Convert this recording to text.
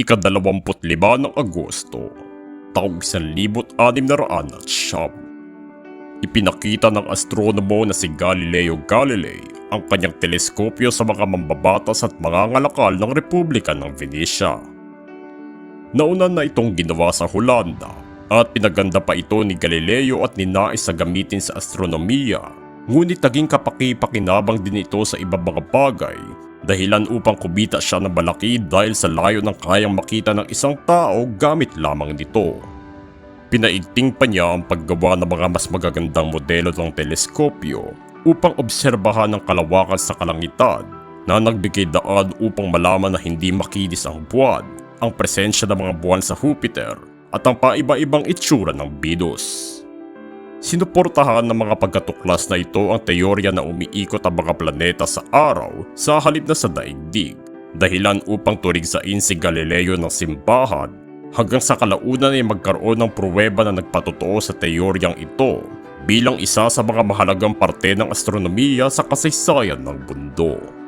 ikadalawamput lima ng Agosto, taong 1600 at siyam. Ipinakita ng astronomo na si Galileo Galilei ang kanyang teleskopyo sa mga mambabatas at mga ngalakal ng Republika ng Venetia. Nauna na itong ginawa sa Holanda at pinaganda pa ito ni Galileo at ninais na gamitin sa astronomiya ngunit naging kapaki-pakinabang din ito sa ibang mga bagay dahilan upang kumita siya ng malaki dahil sa layo ng kayang makita ng isang tao gamit lamang nito. Pinaigting pa niya ang paggawa ng mga mas magagandang modelo ng teleskopyo upang obserbahan ang kalawakan sa kalangitan na nagbigay daan upang malaman na hindi makinis ang buwan, ang presensya ng mga buwan sa Jupiter at ang paiba-ibang itsura ng Venus. Sinuportahan ng mga pagkatuklas na ito ang teorya na umiikot ang mga planeta sa araw sa halip na sa daigdig, dahilan upang turigsain si Galileo ng simbahan hanggang sa kalaunan ay magkaroon ng pruweba na nagpatotoo sa teoryang ito bilang isa sa mga mahalagang parte ng astronomiya sa kasaysayan ng mundo.